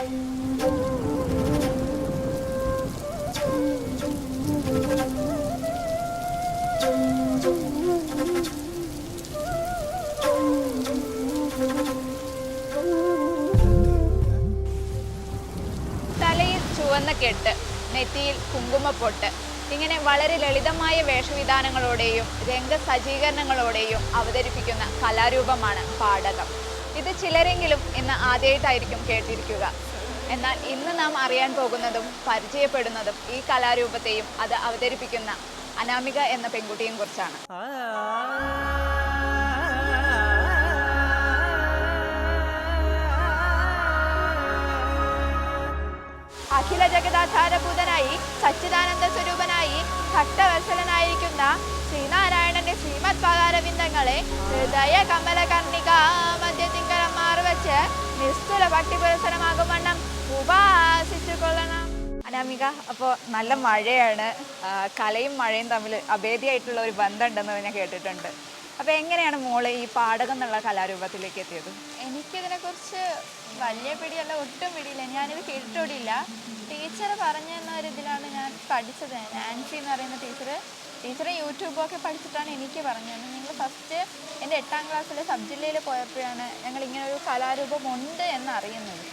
തലയിൽ ചുവന്ന കെട്ട് നെറ്റിയിൽ കുങ്കുമപ്പൊട്ട്. ഇങ്ങനെ വളരെ ലളിതമായ വേഷവിധാനങ്ങളോടെയും രംഗസജ്ജീകരണങ്ങളോടെയും അവതരിപ്പിക്കുന്ന കലാരൂപമാണ് പാടകം ഇത് ചിലരെങ്കിലും ഇന്ന് ആദ്യമായിട്ടായിരിക്കും കേട്ടിരിക്കുക. എന്നാൽ ഇന്ന് നാം അറിയാൻ പോകുന്നതും പരിചയപ്പെടുന്നതും ഈ കലാരൂപത്തെയും അത് അവതരിപ്പിക്കുന്ന അനാമിക എന്ന പെൺകുട്ടിയെയും കുറിച്ചാണ്. അഖില ജഗദാധാരഭൂതനായി സച്ചിദാനന്ദ സ്വരൂപനായി ഭക്തവത്സലനായിരിക്കുന്ന ശ്രീനാരായണന്റെ ശ്രീമദ് പാകാരബിന്ദങ്ങളെ ഹൃദയ കമല കർണിക മധ്യത്തിങ്കരം മാറുവച്ച് നിസ്തുല ഭക്തി പുരസരമാകും വണ്ണം അനാമിക അപ്പോൾ നല്ല മഴയാണ്. കലയും മഴയും തമ്മിൽ അഭേദിയായിട്ടുള്ള ഒരു ബന്ധം ഉണ്ടെന്ന് ഞാൻ കേട്ടിട്ടുണ്ട്. അപ്പോൾ എങ്ങനെയാണ് മോൾ ഈ പാടകം എന്നുള്ള കലാരൂപത്തിലേക്ക് എത്തിയത്? എനിക്കിതിനെക്കുറിച്ച് വലിയ പിടിയല്ല ഒട്ടും പിടിയില്ല. ഞാനിത് കേട്ടോടിയില്ല ടീച്ചർ പറഞ്ഞു തന്ന ഒരു ഇതിലാണ് ഞാൻ പഠിച്ചത്. നാൻസി എന്ന് പറയുന്ന ടീച്ചർ ടീച്ചർ യൂട്യൂബൊക്കെ പഠിച്ചിട്ടാണ് എനിക്ക് പറഞ്ഞു ഞങ്ങൾ ഫസ്റ്റ് എന്റെ എട്ടാം ക്ലാസ്സിലെ സബ് ജില്ലയിൽ പോയപ്പോഴാണ് ഞങ്ങൾ ഇങ്ങനെ ഒരു കലാരൂപം ഉണ്ട് എന്ന് അറിയുന്നത്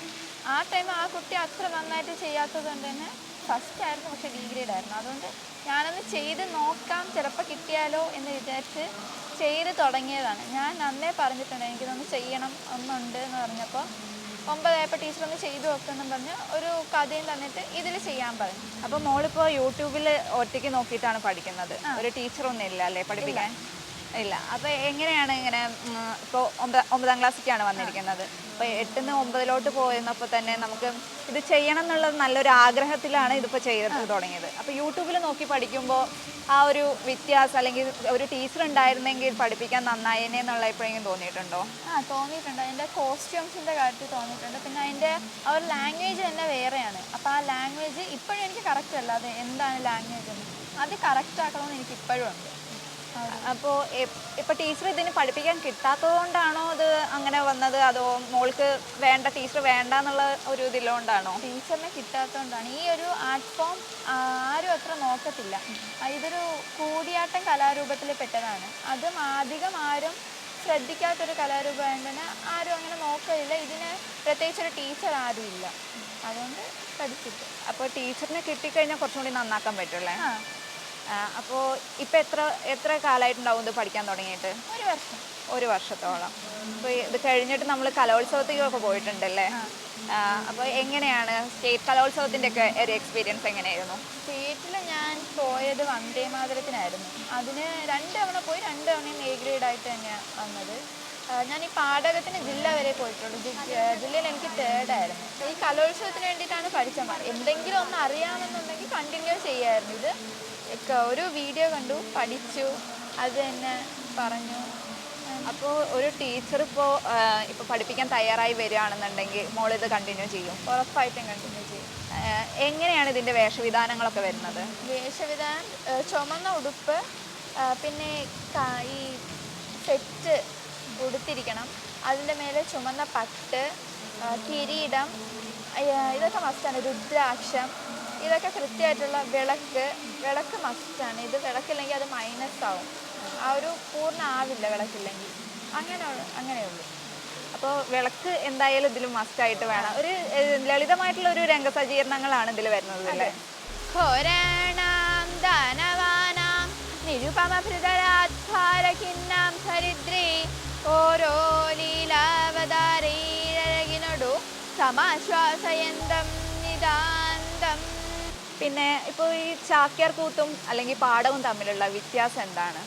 ആ ടൈം ആ കുട്ടി അത്ര നന്നായിട്ട് ചെയ്യാത്തത് കൊണ്ട് തന്നെ ഫസ്റ്റ് ആയിരുന്നു പക്ഷേ ഡി ഗ്രേഡ് ആയിരുന്നു. അതുകൊണ്ട് ഞാനൊന്ന് ചെയ്ത് നോക്കാം ചിലപ്പോൾ കിട്ടിയാലോ എന്ന് വിചാരിച്ച് ചെയ്ത് തുടങ്ങിയതാണ്. ഞാൻ അന്നേ പറഞ്ഞിട്ടുണ്ട് എനിക്കിതൊന്ന് ചെയ്യണം ഒന്നുണ്ട് എന്ന് പറഞ്ഞപ്പോൾ ഒമ്പതായപ്പോൾ ടീച്ചർ ഒന്ന് ചെയ്തു നോക്കുമെന്നും പറഞ്ഞ് ഒരു കഥയും തന്നിട്ട് ഇതിൽ ചെയ്യാൻ പറഞ്ഞു. അപ്പോൾ മോളിപ്പോൾ യൂട്യൂബിൽ ഒറ്റയ്ക്ക് നോക്കിയിട്ടാണ് പഠിക്കുന്നത്? ഒരു ടീച്ചറൊന്നും ഇല്ല അല്ലേ? പഠിപ്പിക്കാൻ? ഇല്ല. അപ്പോൾ എങ്ങനെയാണ് ഇങ്ങനെ ഇപ്പോൾ ഒമ്പതാം ക്ലാസ്സിലേക്കാണ് വന്നിരിക്കുന്നത്. അപ്പോൾ എട്ടിന്ന് ഒമ്പതിലോട്ട് പോയിരുന്നപ്പോൾ തന്നെ നമുക്ക് ഇത് ചെയ്യണം എന്നുള്ള നല്ലൊരു ആഗ്രഹത്തിലാണ് ഇതിപ്പോൾ ചെയ്ത് തുടങ്ങിയത്. അപ്പോൾ യൂട്യൂബിൽ നോക്കി പഠിക്കുമ്പോൾ ആ ഒരു വ്യത്യാസം അല്ലെങ്കിൽ ഒരു ടീച്ചർ ഉണ്ടായിരുന്നെങ്കിൽ പഠിപ്പിക്കാൻ നന്നായേനെ എന്നുള്ള എപ്പോഴെങ്കിലും തോന്നിയിട്ടുണ്ടോ? ആ തോന്നിയിട്ടുണ്ട്. അതിന്റെ കോസ്റ്റ്യൂംസിന്റെ കാര്യത്തിൽ തോന്നിയിട്ടുണ്ട്. പിന്നെ അതിന്റെ ആ ഒരു ലാംഗ്വേജ് തന്നെ വേറെയാണ്. അപ്പോൾ ആ ലാംഗ്വേജ് ഇപ്പോഴും എനിക്ക് കറക്റ്റ് അല്ല അത് എന്താണ് ലാംഗ്വേജ് എന്ന്. അത് കറക്റ്റ് ആക്കണമെന്ന് എനിക്ക് ഇപ്പോഴും ഉണ്ട്. അപ്പോൾ ഇപ്പോൾ ടീച്ചർ ഇതിന് പഠിപ്പിക്കാൻ കിട്ടാത്തത് കൊണ്ടാണോ അത് അങ്ങനെ വന്നത്? അതോ മോൾക്ക് വേണ്ട ടീച്ചർ വേണ്ട എന്നുള്ള ഒരു ഇതിലുകൊണ്ടാണോ ടീച്ചറിനെ കിട്ടാത്തതുകൊണ്ടാണ്. ഈ ഒരു ആർട്ട് ഫോം ആരും അത്ര നോക്കത്തില്ല. ഇതൊരു കൂടിയാട്ടം കലാരൂപത്തിൽ പെട്ടതാണ്. അതും അധികം ആരും ശ്രദ്ധിക്കാത്തൊരു കലാരൂപമായതുകൊണ്ട് തന്നെ ആരും അങ്ങനെ നോക്കില്ല ഇതിന് പ്രത്യേകിച്ച് ഒരു ടീച്ചർ ആരും ഇല്ല. അതുകൊണ്ട് പഠിച്ചിട്ട്. അപ്പോൾ ടീച്ചറിനെ കിട്ടിക്കഴിഞ്ഞാൽ കുറച്ചും കൂടി നന്നാക്കാൻ പറ്റുമല്ലേ അപ്പോൾ ഇപ്പോൾ എത്ര എത്ര കാലമായിട്ടുണ്ടാവും ഇത് പഠിക്കാൻ തുടങ്ങിയിട്ട്? ഒരു വർഷം. ഒരു വർഷത്തോളം. അപ്പോൾ ഇത് കഴിഞ്ഞിട്ട് നമ്മൾ കലോത്സവത്തിലൊക്കെ പോയിട്ടുണ്ടല്ലേ? അപ്പോൾ എങ്ങനെയാണ് സ്റ്റേറ്റ് കലോത്സവത്തിന്റെ ഒക്കെ ഒരു എക്സ്പീരിയൻസ് എങ്ങനെയായിരുന്നു? സ്റ്റേറ്റിൽ ഞാൻ പോയത് വന്ദേ മാതരത്തിനായിരുന്നു. അതിന് രണ്ട് തവണ പോയി രണ്ട് തവണയും എ ഗ്രേഡ് ആയിട്ട് തന്നെയാണ് വന്നത് ഞാൻ ഈ പാടകത്തിന് ജില്ല വരെ പോയിട്ടുള്ളൂ. ജില്ലയിൽ എനിക്ക് തേർഡായിരുന്നു ഈ കലോത്സവത്തിന് വേണ്ടിയിട്ടാണ് പഠിച്ചത്. എന്തെങ്കിലും ഒന്ന് അറിയാമെന്നുണ്ടെങ്കിൽ കണ്ടിന്യൂ ചെയ്യായിരുന്നു ഇത്. ഒക്കെ ഒരു വീഡിയോ കണ്ടു പഠിച്ചു അത് തന്നെ പറഞ്ഞു. അപ്പോൾ ഒരു ടീച്ചർ ഇപ്പോൾ ഇപ്പോൾ പഠിപ്പിക്കാൻ തയ്യാറായി വരികയാണെന്നുണ്ടെങ്കിൽ മോളിത് കണ്ടിന്യൂ ചെയ്യും. ഉറപ്പായിട്ടും കണ്ടിന്യൂ ചെയ്യും. എങ്ങനെയാണ് ഇതിന്റെ വേഷവിധാനങ്ങളൊക്കെ വരുന്നത്? വേഷവിധാനം ചുമന്ന ഉടുപ്പ് പിന്നെ ഈ സെറ്റ് ഉടുത്തിരിക്കണം. അതിന്റെ മേലെ ചുമന്ന പട്ട് കിരീടം ഇതൊക്കെ മസ്റ്റാണ് രുദ്രാക്ഷം ഇതൊക്കെ കൃത്യമായിട്ടുള്ള വിളക്ക് വിളക്ക് മസ്റ്റാണ് ഇത് വിളക്കില്ലെങ്കിൽ അത് മൈനസ് ആവും. ആ ഒരു പൂർണ ആവില്ല വിളക്കില്ലെങ്കിൽ. അങ്ങനെ അങ്ങനെയുള്ളൂ അപ്പോൾ വിളക്ക് എന്തായാലും ഇതിൽ മസ്റ്റായിട്ട് വേണം. ഒരു ലളിതമായിട്ടുള്ള ഒരു രംഗസജ്ജീകരണങ്ങളാണ് ഇതിൽ വരുന്നത് അല്ലേ? ലീലാവതാരൈരകിനൊടു സമാശ്വാസയന്തം നിതാന്തം പിന്നെ ഇപ്പോൾ ഈ ചാക്യാർ കൂത്തും അല്ലെങ്കിൽ പാടവും തമ്മിലുള്ള വ്യത്യാസം എന്താണ്?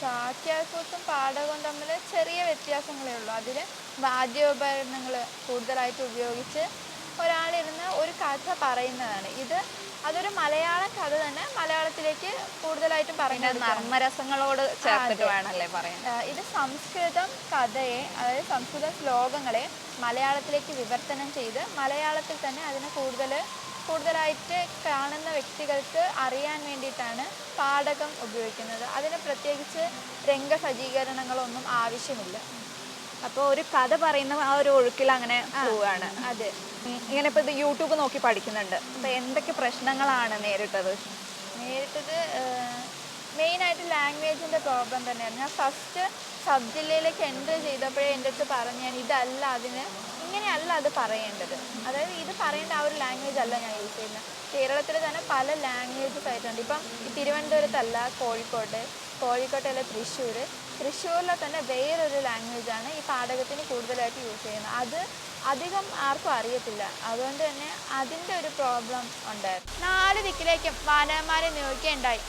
ചാക്യാർക്കൂത്തും പാടകവും തമ്മിൽ ചെറിയ വ്യത്യാസങ്ങളേ ഉള്ളൂ. അതിൽ വാദ്യോപകരണങ്ങൾ കൂടുതലായിട്ട് ഉപയോഗിച്ച് ഒരാളിരുന്ന് ഒരു കഥ പറയുന്നതാണ്. ഇത് അതൊരു മലയാള കഥ തന്നെ മലയാളത്തിലേക്ക് കൂടുതലായിട്ടും പറയുന്നത് നർമ്മരസങ്ങളോട് ചേർത്തിട്ട് വേണമല്ലേ പറയാൻ ഇത് സംസ്കൃതം കഥയെ അതായത് സംസ്കൃത ശ്ലോകങ്ങളെ മലയാളത്തിലേക്ക് വിവർത്തനം ചെയ്ത് മലയാളത്തിൽ തന്നെ അതിനെ കൂടുതൽ കൂടുതലായിട്ട് കാണുന്ന വ്യക്തികൾക്ക് അറിയാൻ വേണ്ടിയിട്ടാണ് പാടകം ഉപയോഗിക്കുന്നത്. അതിന് പ്രത്യേകിച്ച് രംഗസജ്ജീകരണങ്ങളൊന്നും ആവശ്യമില്ല. അപ്പോൾ ഒരു കഥ പറയുന്ന ആ ഒരു ഒഴുക്കിൽ അങ്ങനെ പോവുകയാണ് അതെ. ഇങ്ങനെ ഇപ്പോൾ ഇത് യൂട്യൂബ് നോക്കി പഠിക്കുന്നുണ്ട്. അപ്പോൾ എന്തൊക്കെ പ്രശ്നങ്ങളാണ് നേരിട്ടത്? നേരിട്ടത് മെയിനായിട്ട് ലാംഗ്വേജിന്റെ പ്രോബ്ലം തന്നെയാണ്. ഞാൻ ഫസ്റ്റ് സബ് ജില്ലയിലേക്ക് എന്റർ ചെയ്തപ്പോഴേ എന്റെ അടുത്ത് പറഞ്ഞു ഞാൻ ഇതല്ല അതിന് ഇങ്ങനെയല്ല അത് പറയേണ്ടത്. അതായത് ഇത് പറയേണ്ട ആ ഒരു ലാംഗ്വേജ് അല്ല ഞാൻ യൂസ് ചെയ്യുന്നത്. കേരളത്തിൽ തന്നെ പല ലാംഗ്വേജസ് ആയിട്ടുണ്ട്. ഇപ്പം തിരുവനന്തപുരത്തല്ല കോഴിക്കോട് കോഴിക്കോട്ടല്ല തൃശ്ശൂർ തൃശ്ശൂരിലെ തന്നെ വേറൊരു ലാംഗ്വേജാണ് ഈ പാഠകത്തിന് കൂടുതലായിട്ട് യൂസ് ചെയ്യുന്നത്. അത് അധികം ആർക്കും അറിയത്തില്ല. അതുകൊണ്ട് തന്നെ അതിന്റെ ഒരു പ്രോബ്ലം ഉണ്ടായിരുന്നു. നാല് ദിക്കിലേക്കും വാനരന്മാരെ നിയോഗിക്കുകയുണ്ടായി.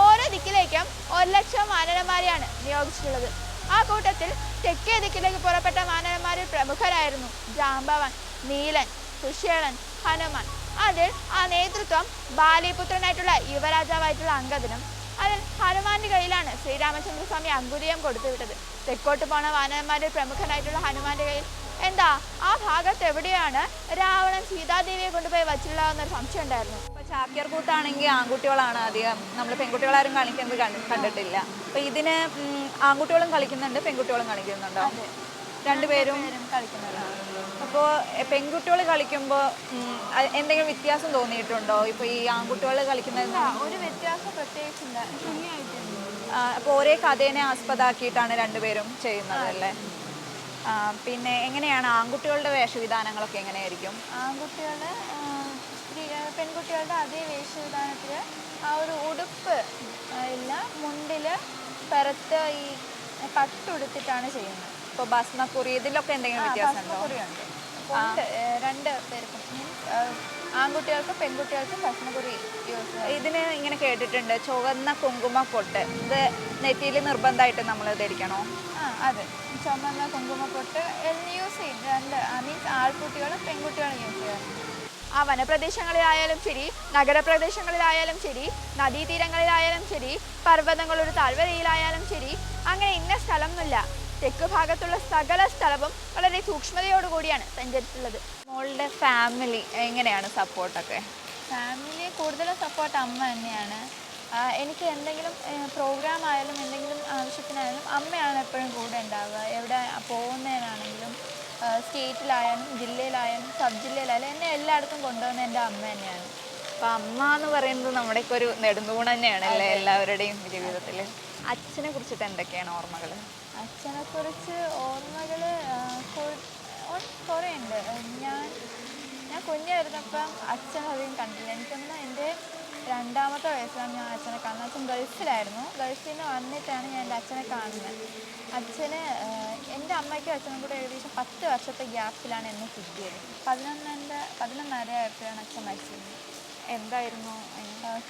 ഓരോ ദിക്കിലേക്കും ഒരു ലക്ഷം വാനരന്മാരെയാണ് നിയോഗിച്ചിട്ടുള്ളത്. ആ കൂട്ടത്തിൽ തെക്കേ ദിക്കിലേക്ക് പുറപ്പെട്ട വാനരന്മാരിൽ പ്രമുഖരായിരുന്നു. ജാമ്പവൻ നീലൻ കുശേളൻ ഹനുമാൻ. അതിൽ ആ നേതൃത്വം ബാലിപുത്രനായിട്ടുള്ള യുവരാജാവായിട്ടുള്ള അങ്കദനും അതിൽ ഹനുമാന്റെ കയ്യിലാണ് ശ്രീരാമചന്ദ്രസ്വാമി അങ്കുലിയം കൊടുത്തുവിട്ടത്. തെക്കോട്ട് പോണ വാനരന്മാരിൽ പ്രമുഖനായിട്ടുള്ള ഹനുമാന്റെ കയ്യിൽ എന്താ? ആ ഭാഗത്ത് എവിടെയാണ് രാവണൻ സീതാദേവിയെ കൊണ്ടുപോയി വച്ചിട്ടുള്ളതെന്നൊരു സംശയം ഉണ്ടായിരുന്നു. ചാക്യാർ കൂത്താണെങ്കിൽ ആൺകുട്ടികളാണ് അധികം. നമ്മൾ പെൺകുട്ടികളാരും കളിക്കുന്നത് കണ്ട്- കണ്ടിട്ടില്ല. അപ്പൊ ഇതിന് ആൺകുട്ടികളും കളിക്കുന്നുണ്ട് പെൺകുട്ടികളും കളിക്കുന്നുണ്ടോ രണ്ടുപേരും കളിക്കുന്നുണ്ട്. അപ്പോ പെൺകുട്ടികൾ കളിക്കുമ്പോൾ എന്തെങ്കിലും വ്യത്യാസം തോന്നിയിട്ടുണ്ടോ? ഇപ്പോൾ ഈ ആൺകുട്ടികൾ കളിക്കുന്നത് ഒരു വ്യത്യാസം പ്രത്യേകിച്ചില്ല. അപ്പോൾ ഒരേ കഥേനെ ആസ്പദാക്കിയിട്ടാണ് രണ്ടുപേരും ചെയ്യുന്നത് അല്ലേ? പിന്നെ എങ്ങനെയാണ് ആൺകുട്ടികളുടെ വേഷവിധാനങ്ങളൊക്കെ എങ്ങനെയായിരിക്കും? ആൺകുട്ടികളുടെ സ്ത്രീ പെൺകുട്ടികളുടെ അതേ വേഷവിധാനത്തിൽ ആ ഒരു ഉടുപ്പ് ഇല്ല മുണ്ടിൽ പെരത്ത് ഈ പട്ടുടുത്തിട്ടാണ് ചെയ്യുന്നത്. ഇപ്പോൾ ഭസ്മക്കുറി ഇതിലൊക്കെ എന്തെങ്കിലും വ്യത്യാസമുണ്ട്? ഭസ്മക്കുറിയുണ്ട്. രണ്ട് പേർക്കും. ആൺകുട്ടികൾക്കും പെൺകുട്ടികൾക്കും ഭസ്മക്കുറി യൂസ് ഇതിന് ഇങ്ങനെ കേട്ടിട്ടുണ്ട് ചുവന്ന കുങ്കുമ പൊട്ട്. ഇത് നെറ്റിയിൽ നിർബന്ധമായിട്ട് നമ്മൾ ധരിക്കണോ? ആ അതെ. ചുമന്ന കുങ്കുമപ്പൊട്ട് യൂസ് ചെയ്യും രണ്ട് മീൻസ് ആൺകുട്ടികളും പെൺകുട്ടികളും യൂസ് ചെയ്യാറുണ്ട്. ആ വനപ്രദേശങ്ങളിലായാലും ശരി നഗരപ്രദേശങ്ങളിലായാലും ശരി നദീതീരങ്ങളിലായാലും ശരി പർവതങ്ങളുടെ താഴ്വരയിലായാലും ശരി അങ്ങനെ ഇന്ന സ്ഥലം എന്നില്ല തെക്ക് ഭാഗത്തുള്ള സകല സ്ഥലവും വളരെ സൂക്ഷ്മതയോടുകൂടിയാണ് സഞ്ചരിച്ചിട്ടുള്ളത്. മോളുടെ ഫാമിലി എങ്ങനെയാണ് സപ്പോർട്ടൊക്കെ? ഫാമിലി കൂടുതലും സപ്പോർട്ട് അമ്മ തന്നെയാണ്. എനിക്ക് എന്തെങ്കിലും പ്രോഗ്രാം ആയാലും എന്തെങ്കിലും ആവശ്യത്തിനായാലും അമ്മയാണ് എപ്പോഴും കൂടെ ഉണ്ടാവുക. എവിടെ പോകുന്നതിനാണെങ്കിലും സ്റ്റേറ്റിലായാലും ജില്ലയിലായാലും സബ് ജില്ലയിലായാലും എന്നെ എല്ലായിടത്തും കൊണ്ടുവന്ന എന്റെ അമ്മ തന്നെയാണ്. അപ്പം അമ്മ എന്ന് പറയുന്നത് നമ്മുടെയൊക്കെ ഒരു നെടുന്തൂൺ തന്നെയാണ് അല്ലേ എല്ലാവരുടെയും ജീവിതത്തിൽ അച്ഛനെ കുറിച്ചിട്ട് എന്തൊക്കെയാണ് ഓർമ്മകൾ അച്ഛനെ കുറിച്ച് ഓർമ്മകൾ കുറേ ഉണ്ട്. ഞാൻ ഞാൻ കുഞ്ഞായിരുന്നപ്പം അച്ഛൻ അധികം കണ്ടില്ല. എനിക്കൊന്ന് എന്റെ രണ്ടാമത്തെ വയസ്സിലാണ് ഞാൻ അച്ഛനെ കാണുന്നത്. അച്ഛൻ ഗൾഫിലായിരുന്നു. ഗൾഫിൽ നിന്ന് വന്നിട്ടാണ് ഞാൻ എന്റെ അച്ഛനെ കാണുന്നത്. അച്ഛന് എന്റെ അമ്മയ്ക്കും അച്ഛനും കൂടെ ഏകദേശം പത്ത് വർഷത്തെ ഗ്യാപ്പിലാണ് എന്നെ കിട്ടിയത്. പതിനൊന്നിന്റെ പതിനൊന്നര ആയപ്പോഴാണ് അച്ഛൻ മരിച്ചത്. എന്തായിരുന്നു?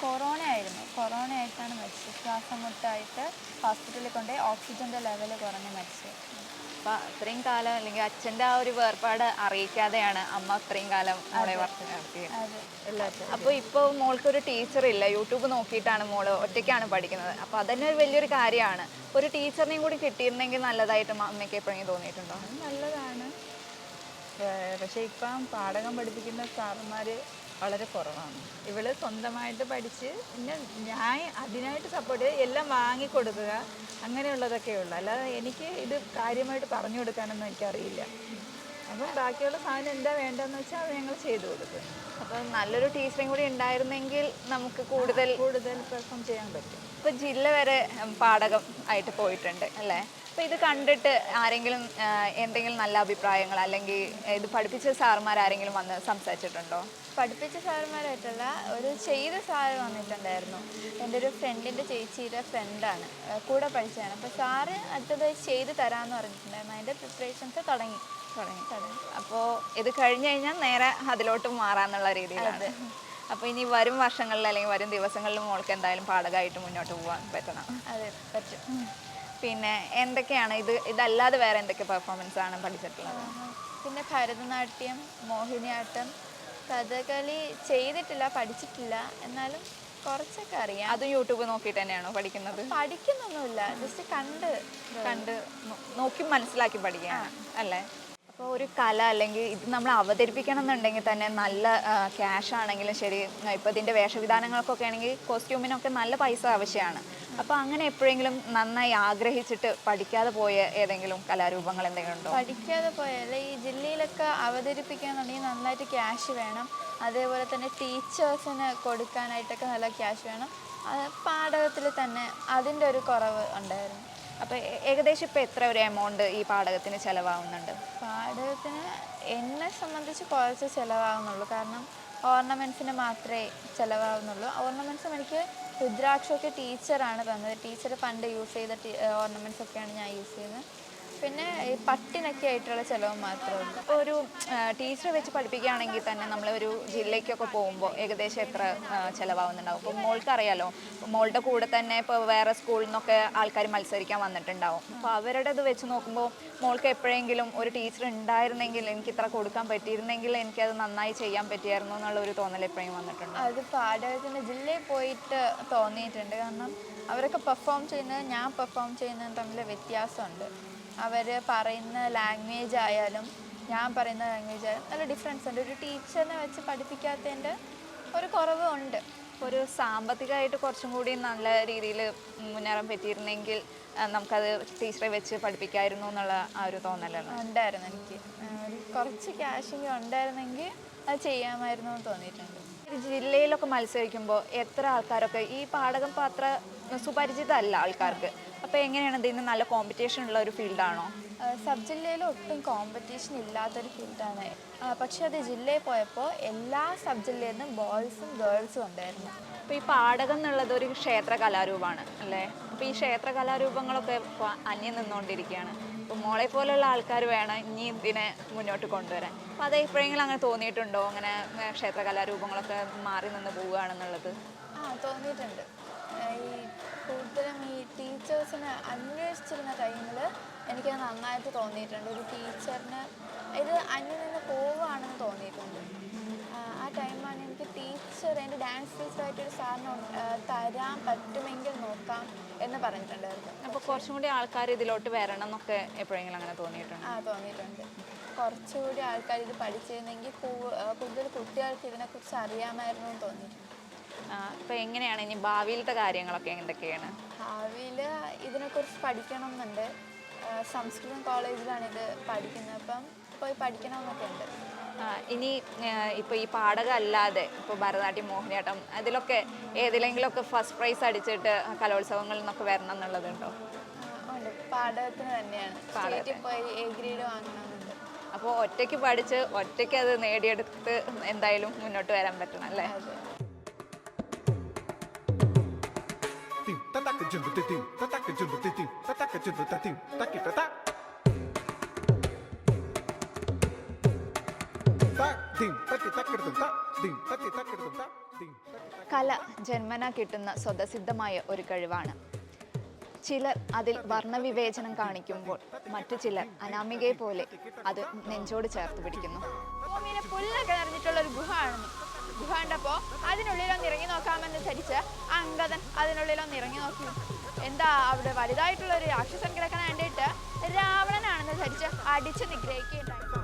കൊറോണ ആയിരുന്നു. കൊറോണ ആയിട്ടാണ് മരിച്ചത്. ശ്വാസം മുട്ടായിട്ട് ഹോസ്പിറ്റലിൽ കൊണ്ടുപോയി ഓക്സിജന്റെ ലെവൽ കുറഞ്ഞ് മരിച്ചത്. അപ്പം അത്രയും കാലം അല്ലെങ്കിൽ അച്ഛന്റെ ആ ഒരു വേർപാട് അറിയിക്കാതെയാണ് അമ്മ അത്രയും കാലം മോളെ വർക്ക് നടത്തിയത്. അപ്പൊ അപ്പോൾ ഇപ്പോൾ മോൾക്കൊരു ടീച്ചർ ഇല്ല. യൂട്യൂബ് നോക്കിയിട്ടാണ് മോൾ ഒറ്റയ്ക്കാണ് പഠിക്കുന്നത്. അപ്പോൾ അതന്നെ ഒരു വലിയൊരു കാര്യമാണ്. ഒരു ടീച്ചറിനെയും കൂടി കിട്ടിയിരുന്നെങ്കിൽ നല്ലതായിട്ട് അമ്മയ്ക്ക് എപ്പോഴെങ്കിലും തോന്നിയിട്ടുണ്ടോ? നല്ലതാണ്. പക്ഷെ പക്ഷേ ഇപ്പം പാഠകം പഠിപ്പിക്കുന്ന സാറന്മാർ വളരെ കുറവാണ്. ഇവൾ സ്വന്തമായിട്ട് പഠിച്ച് പിന്നെ ഞാൻ അതിനായിട്ട് സപ്പോർട്ട് ചെയ്ത് എല്ലാം വാങ്ങിക്കൊടുക്കുക അങ്ങനെയുള്ളതൊക്കെ ഉള്ളു. അല്ലാതെ എനിക്ക് ഇത് കാര്യമായിട്ട് പറഞ്ഞു കൊടുക്കാനൊന്നും എനിക്കറിയില്ല. അപ്പം ബാക്കിയുള്ള സാധനം എന്താ വേണ്ടതെന്ന് വെച്ചാൽ അത് ഞങ്ങൾ ചെയ്തു കൊടുക്കും. അപ്പം നല്ലൊരു ടീച്ചറും കൂടി ഉണ്ടായിരുന്നെങ്കിൽ നമുക്ക് കൂടുതൽ കൂടുതൽ പെർഫോം ചെയ്യാൻ പറ്റും. ഇപ്പം ജില്ല വരെ പാടകം ആയിട്ട് പോയിട്ടുണ്ട് അല്ലേ? അപ്പോൾ ഇത് കണ്ടിട്ട് ആരെങ്കിലും എന്തെങ്കിലും നല്ല അഭിപ്രായങ്ങൾ അല്ലെങ്കിൽ ഇത് പഠിപ്പിച്ച സാറുമാർ ആരെങ്കിലും വന്ന് സംസാരിച്ചിട്ടുണ്ടോ? പഠിപ്പിച്ച സാറുമാരായിട്ടുള്ള ഒരു ചെയ്ത സാറ് വന്നിട്ടുണ്ടായിരുന്നു. എന്റെ ഒരു ഫ്രണ്ടിന്റെ ചേച്ചിയുടെ ഫ്രണ്ടാണ് കൂടെ പഠിച്ചതാണ്. അപ്പോൾ സാറ് അടുത്തത് ചെയ്ത് തരാമെന്ന് പറഞ്ഞിട്ടുണ്ടായിരുന്നു. അതിന്റെ പ്രിപ്പറേഷൻസ് തുടങ്ങി തുടങ്ങി തുടങ്ങി. അപ്പോൾ ഇത് കഴിഞ്ഞ് കഴിഞ്ഞാൽ നേരെ അതിലോട്ട് മാറാന്നുള്ള രീതിയിലാണ്. അപ്പോൾ ഇനി വരും വർഷങ്ങളിൽ അല്ലെങ്കിൽ വരും ദിവസങ്ങളിൽ മോൾക്ക് എന്തായാലും പാഠകമായിട്ട് മുന്നോട്ട് പോകാൻ പറ്റണം. അതെ പറ്റും. പിന്നെ എന്തൊക്കെയാണ് ഇത്? ഇതല്ലാതെ വേറെ എന്തൊക്കെ പെർഫോമൻസ് ആണ് പഠിച്ചിട്ടുള്ളത്? പിന്നെ ഭരതനാട്യം മോഹിനിയാട്ടം കഥകളി ചെയ്തിട്ടില്ല പഠിച്ചിട്ടില്ല. എന്നാലും കുറച്ചൊക്കെ അറിയാം. അതും യൂട്യൂബ് നോക്കിയിട്ട് തന്നെയാണോ പഠിക്കുന്നത്? പഠിക്കുന്നൊന്നുമില്ല. ജസ്റ്റ് കണ്ട് കണ്ട് നോക്കി മനസ്സിലാക്കി പഠിക്കുകയാണ് അല്ലേ? അപ്പോൾ ഒരു കല അല്ലെങ്കിൽ ഇത് നമ്മൾ അവതരിപ്പിക്കണം എന്നുണ്ടെങ്കിൽ തന്നെ നല്ല ക്യാഷ് ആണെങ്കിലും ശരി. ഇപ്പോൾ ഇതിന്റെ വേഷവിധാനങ്ങൾക്കൊക്കെ ആണെങ്കിൽ കോസ്റ്റ്യൂമിനൊക്കെ നല്ല പൈസ ആവശ്യമാണ്. അപ്പോൾ അങ്ങനെ എപ്പോഴെങ്കിലും നന്നായി ആഗ്രഹിച്ചിട്ട് പഠിക്കാതെ പോയ ഏതെങ്കിലും കലാരൂപങ്ങൾ എന്തെങ്കിലും ഉണ്ടോ? പഠിക്കാതെ പോയാൽ ഈ ജില്ലയിലൊക്കെ അവതരിപ്പിക്കാന്നുണ്ടെങ്കിൽ നന്നായിട്ട് ക്യാഷ് വേണം. അതേപോലെ തന്നെ ടീച്ചേഴ്സിന് കൊടുക്കാനായിട്ടൊക്കെ നല്ല ക്യാഷ് വേണം. അത് പാഠകത്തിൽ തന്നെ അതിന്റെ ഒരു കുറവ് ഉണ്ടായിരുന്നു. അപ്പോൾ ഏകദേശം ഇപ്പോൾ എത്ര ഒരു എമൗണ്ട് ഈ പാഠകത്തിന് ചിലവാകുന്നുണ്ട് പാഠകത്തിന് എന്നെ സംബന്ധിച്ച് കുറച്ച് ചിലവാകുന്നുള്ളൂ കാരണം ഓർണമെന്റ്സിന് മാത്രമേ ചിലവാകുന്നുള്ളൂ ഓർണമെന്റ്സും എനിക്ക് രുദ്രാക്ഷമൊക്കെ ടീച്ചറാണ് തന്നത്. ടീച്ചർ പണ്ട് യൂസ് ചെയ്ത ഓർണമെന്റ്സ് ഒക്കെയാണ് ഞാൻ യൂസ് ചെയ്യുന്നത് പിന്നെ ഈ പട്ടിനൊക്കെ ആയിട്ടുള്ള ചിലവ് മാത്രമേ ഒരു ടീച്ചറെ വെച്ച് പഠിപ്പിക്കുകയാണെങ്കിൽ തന്നെ നമ്മൾ ഒരു ജില്ലയ്ക്കൊക്കെ പോകുമ്പോൾ ഏകദേശം എത്ര ചിലവാകുന്നുണ്ടാവും? ഇപ്പോൾ മോൾക്ക് അറിയാലോ മോളുടെ കൂടെ തന്നെ ഇപ്പോൾ വേറെ സ്കൂളിൽ നിന്നൊക്കെ ആൾക്കാർ മത്സരിക്കാൻ വന്നിട്ടുണ്ടാവും. അപ്പോൾ അവരുടെ ഇത് വെച്ച് നോക്കുമ്പോൾ മോൾക്ക് എപ്പോഴെങ്കിലും ഒരു ടീച്ചർ ഉണ്ടായിരുന്നെങ്കിൽ എനിക്ക് ഇത്ര കൊടുക്കാൻ പറ്റിയിരുന്നെങ്കിൽ എനിക്കത് നന്നായി ചെയ്യാൻ പറ്റിയായിരുന്നു എന്നുള്ള ഒരു തോന്നൽ എപ്പോഴും വന്നിട്ടുണ്ട് അത് പാഠകത്തിന്റെ ജില്ലയിൽ പോയിട്ട് തോന്നിയിട്ടുണ്ട്. കാരണം അവരൊക്കെ പെർഫോം ചെയ്യുന്നത് ഞാൻ പെർഫോം ചെയ്യുന്നതും തമ്മിൽ വ്യത്യാസമുണ്ട്. അവർ പറയുന്ന ലാംഗ്വേജ് ആയാലും ഞാൻ പറയുന്ന ലാംഗ്വേജ് ആയാലും നല്ല ഡിഫറൻസ് ഉണ്ട്. ഒരു ടീച്ചറിനെ വെച്ച് പഠിപ്പിക്കാത്തതിന്റെ ഒരു കുറവ് ഉണ്ട്. ഒരു സാമ്പത്തികമായിട്ട് കുറച്ചും കൂടി നല്ല രീതിയിൽ മുന്നേറാൻ പറ്റിയിരുന്നെങ്കിൽ നമുക്കത് ടീച്ചറെ വെച്ച് പഠിപ്പിക്കായിരുന്നു എന്നുള്ള ആ ഒരു തോന്നലാണ് ഉണ്ടായിരുന്നു എനിക്ക്. കുറച്ച് ക്യാഷിങ് ഉണ്ടായിരുന്നെങ്കിൽ അത് ചെയ്യാമായിരുന്നു എന്ന് തോന്നിയിട്ടുണ്ട്. ജില്ലയിലൊക്കെ മത്സരിക്കുമ്പോൾ എത്ര ആൾക്കാരൊക്കെ ഈ പാടകം പാത്ര സുപരിചിതമല്ല ആൾക്കാർക്ക്? അപ്പോൾ എങ്ങനെയാണ് ഇതിന് നല്ല കോമ്പറ്റീഷൻ ഉള്ള ഒരു ഫീൽഡാണോ സബ് ജില്ലയിൽ ഒട്ടും കോമ്പറ്റീഷൻ ഇല്ലാത്തൊരു ഫീൽഡാണ് പക്ഷേ അത് ജില്ലയിൽ പോയപ്പോൾ എല്ലാ സബ് ജില്ലയിൽ നിന്നും ബോയ്സും ഗേൾസും ഉണ്ടായിരുന്നു. അപ്പോൾ ഈ പാടകം എന്നുള്ളത് ഒരു ക്ഷേത്ര കലാരൂപമാണ് അല്ലേ? അപ്പോൾ ഈ ക്ഷേത്ര കലാരൂപങ്ങളൊക്കെ അന്യം നിന്നുകൊണ്ടിരിക്കുകയാണ്. അപ്പോൾ മോളെ പോലുള്ള ആൾക്കാർ വേണം ഇനി ഇതിനെ മുന്നോട്ട് കൊണ്ടുവരാൻ. അപ്പോൾ അത് എപ്പോഴെങ്കിലും അങ്ങനെ തോന്നിയിട്ടുണ്ടോ? അങ്ങനെ ക്ഷേത്ര കലാരൂപങ്ങളൊക്കെ മാറി നിന്ന് പോവുകയാണെന്നുള്ളത്? ആ തോന്നിയിട്ടുണ്ട്. ഈ കൂടുതലും ഈ ടീച്ചേഴ്സിനെ അന്വേഷിച്ചിരുന്ന ടൈമിൽ എനിക്ക് നന്നായിട്ട് തോന്നിയിട്ടുണ്ട്. ഒരു ടീച്ചറിന് ഇത് അന്യം നിന്ന് പോവുകയാണെന്ന് തോന്നിയിട്ടുണ്ട്. ആ ടൈമാണ് എനിക്ക് ടീച്ചർ എന്റെ ഡാൻസ് ടീച്ചറായിട്ടൊരു സാറിന് തരാൻ പറ്റുമെങ്കിൽ നോക്കാം എന്ന് പറഞ്ഞിട്ടുണ്ടായിരുന്നു അപ്പോൾ കുറച്ചും കൂടി ആൾക്കാർ ഇതിലോട്ട് വരണം എന്നൊക്കെ എപ്പോഴെങ്കിലും അങ്ങനെ തോന്നിയിട്ടുണ്ട്. ആ തോന്നിയിട്ടുണ്ട്. കുറച്ചുകൂടി ആൾക്കാർ ഇത് പഠിച്ചിരുന്നെങ്കിൽ കൂടുതൽ കുട്ടികൾക്ക് ഇതിനെക്കുറിച്ച് അറിയാമായിരുന്നു എന്ന് തോന്നിയിട്ടുണ്ട്. അപ്പോൾ എങ്ങനെയാണ് ഇനി ഭാവിയിലത്തെ കാര്യങ്ങളൊക്കെ എന്തൊക്കെയാണ്? ഭാവിയിൽ ഇതിനെക്കുറിച്ച് പഠിക്കണം എന്നുണ്ട് സംസ്കൃതം കോളേജിലാണ് ഇത് പഠിക്കുന്നത്. അപ്പം പോയി പഠിക്കണമെന്നൊക്കെ ഉണ്ട്. ഇനി ഇപ്പോൾ ഈ പാടകം അല്ലാതെ ഇപ്പോൾ ഭരതനാട്യം മോഹിനിയാട്ടം അതിലൊക്കെ ഏതിലെങ്കിലുമൊക്കെ ഫസ്റ്റ് പ്രൈസ് അടിച്ചിട്ട് കലോത്സവങ്ങളിൽ നിന്നൊക്കെ വരണം എന്നുള്ളതുണ്ടോ പാടകത്തിന് തന്നെയാണ് ഗ്രേഡ് വാങ്ങണമെന്നുണ്ട് അപ്പോൾ ഒറ്റയ്ക്ക് പഠിച്ച് ഒറ്റയ്ക്ക് അത് നേടിയെടുത്ത് എന്തായാലും മുന്നോട്ട് വരാൻ പറ്റണം അല്ലേ തട്ടക്ക ചുണ്ടത്തി തട്ടക്ക jundu തട്ടക്ക tataka jundu കല ജന്മന കിട്ടുന്ന സ്വതസിദ്ധമായ ഒരു കഴിവാണ്. ചിലർ അതിൽ വർണവിവേചനം കാണിക്കുമ്പോൾ മറ്റു ചിലർ അനാമികയെ പോലെ അത് നെഞ്ചോട് ചേർത്ത് പിടിക്കുന്നു. ഭൂമിയിലെ പുല്ലൊക്കെ നിറഞ്ഞിട്ടുള്ള ഒരു ഗുഹ ആണെന്ന് ഗുഹ കണ്ടപ്പോ അതിനുള്ളിലൊന്ന് ഇറങ്ങി നോക്കാമെന്ന് ധരിച്ച് അങ്കദൻ അതിനുള്ളിലൊന്ന് ഇറങ്ങി നോക്കി. എന്താ അവിടെ വലുതായിട്ടുള്ള ഒരു രാക്ഷസൻ കിടക്കണ കണ്ടിട്ട് രാവണനാണെന്ന് ധരിച്ച് അടിച്ച് നിഗ്രഹിക്കുകയുണ്ടായി.